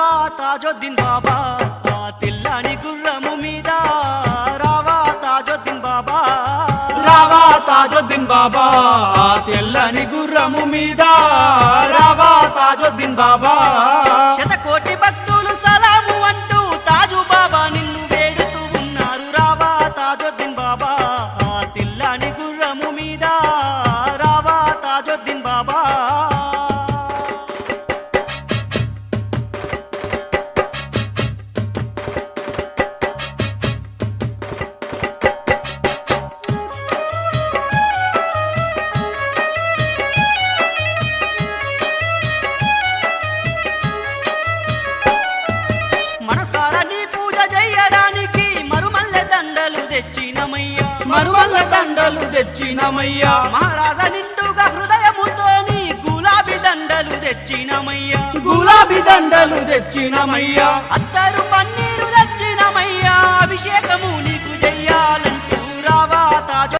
రావా తాజుద్దీన్ బాబా ఆ తెల్లని గుర్రము మీద. రావా తాజుద్దీన్ బాబా. రావా తాజుద్దీన్ బాబా ఆ తెల్లని గుర్రము మీద. రావా తాజుద్దీన్ బాబా. శతకోటి భక్తులు సలాము అంటూ తాజు బాబా నిన్ను వేడుతూ ఉన్నారు. రావా తాజుద్దీన్ బాబా ఆ తెల్లని గుర్రము మీద. రావా తాజుద్దీన్ బాబా. తెచ్చినమయ్యా మరువల్ల దండలు తెచ్చినమయ్యా. మహారాజా నిండుగా హృదయముతోని గులాబీ దండలు తెచ్చినమయ్యా. గులాబీ దండలు తెచ్చినమయ్యా. అత్తరు పన్నీరు